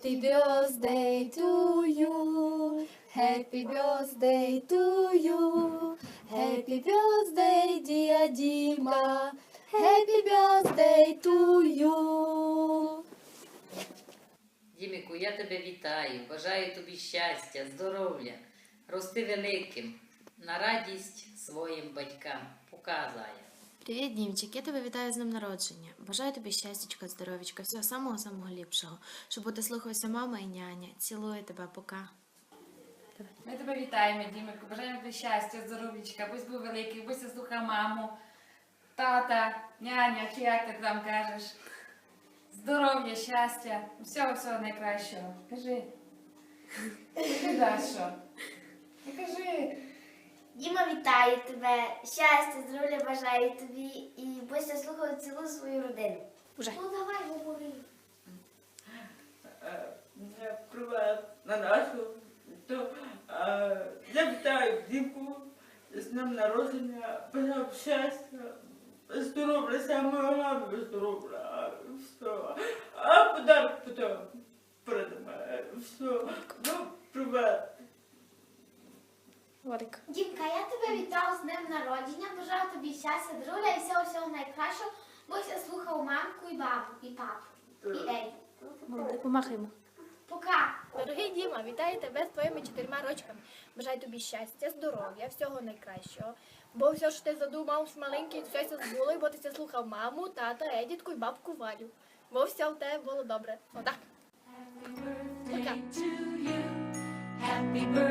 Happy birthday to you. Happy birthday to you. Happy birthday, dear Дімка. Happy birthday to you. Діміку, я тебе вітаю, бажаю тобі щастя, здоров'я, рости великим, на радість своїм батькам. Показає. Привіт, Дімчик, я тебе вітаю з днем народження. Бажаю тобі щастячка, здоров'ячка, всього самого самого ліпшого. Щоб ти слухався мама і няня. Цілую тебе, пока. Ми тебе вітаємо, Дімику. Бажаємо тобі щастя, здоров'ячка, будь був великий, будь слухав маму, тата, няня, чи як ти там кажеш. Здоров'я, щастя, всього всього найкращого. Кажи. Кажи, Дашо. Кажи. Діма вітаю тебе, щастя, здоров'я бажаю тобі і будь слухати цілу свою родину. Уже. Ну давай, говори. Е, привет на нашу. То, е, я вітаю Дімку з днем народження, бажаю щастя, здоров'я, саме головне здоров'я, все. А подарок потім передамо, все. Ну, привет. Варик. Дімка, я тебе вітаю з днем народження, бажаю тобі щастя, здоров'я і всього всього найкращого. Будь слухав мамку і бабу, і папу, і Ей. Помахаємо. Пока. Дорогий Діма, вітаю тебе з твоїми чотирма рочками. Бажаю тобі щастя, здоров'я, всього найкращого. Бо все, що ти задумав з маленький, все це збуло, бо ти це слухав маму, тата, Едітку і бабку Валю. Бо все в тебе було добре. Отак. Пока. Happy birthday to you. Happy birthday.